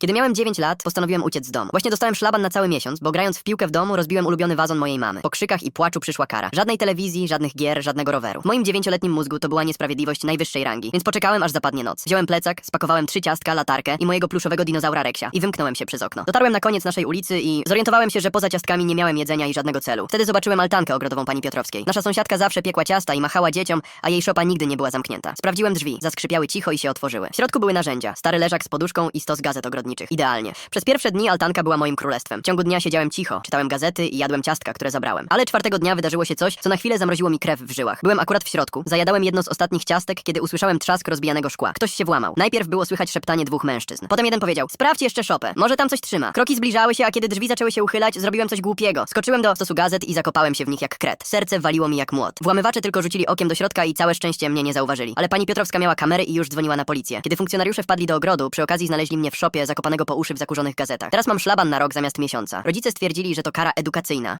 Kiedy miałem 9 lat, postanowiłem uciec z domu. Właśnie dostałem szlaban na cały miesiąc, bo grając w piłkę w domu rozbiłem ulubiony wazon mojej mamy. Po krzykach i płaczu przyszła kara. Żadnej telewizji, żadnych gier, żadnego roweru. W moim dziewięcioletnim mózgu to była niesprawiedliwość najwyższej rangi, więc poczekałem aż zapadnie noc. Wziąłem plecak, spakowałem trzy ciastka, latarkę i mojego pluszowego dinozaura Reksia i wymknąłem się przez okno. Dotarłem na koniec naszej ulicy i zorientowałem się, że poza ciastkami nie miałem jedzenia i żadnego celu. Wtedy zobaczyłem altankę ogrodową pani Piotrowskiej. Nasza sąsiadka zawsze piekła ciasta i machała dzieciom, a jej szopa nigdy nie była zamknięta. Sprawdziłem drzwi, zaskrzypiały cicho i się otworzyły. W środku były narzędzia, stary leżak z poduszką i stos gazet. Idealnie. Przez pierwsze dni altanka była moim królestwem. W ciągu dnia siedziałem cicho, czytałem gazety i jadłem ciastka, które zabrałem. Ale czwartego dnia wydarzyło się coś, co na chwilę zamroziło mi krew w żyłach. Byłem akurat w środku, zajadałem jedno z ostatnich ciastek, kiedy usłyszałem trzask rozbijanego szkła. Ktoś się włamał. Najpierw było słychać szeptanie dwóch mężczyzn. Potem jeden powiedział: Sprawdź jeszcze szopę, może tam coś trzyma. Kroki zbliżały się, a kiedy drzwi zaczęły się uchylać, zrobiłem coś głupiego. Skoczyłem do stosu gazet i zakopałem się w nich jak kret. Serce waliło mi jak młot. Włamywacze tylko rzucili okiem do środka i całe szczęście mnie nie zauważyli. Ale pani Piotrowska miała kamery i już dzwoniła na policję. Kiedy funkcjonariusze wpadli do ogrodu, przy okazji znaleźli mnie w szopie zakopanego po uszy w zakurzonych gazetach. Teraz mam szlaban na rok zamiast miesiąca. Rodzice stwierdzili, że to kara edukacyjna.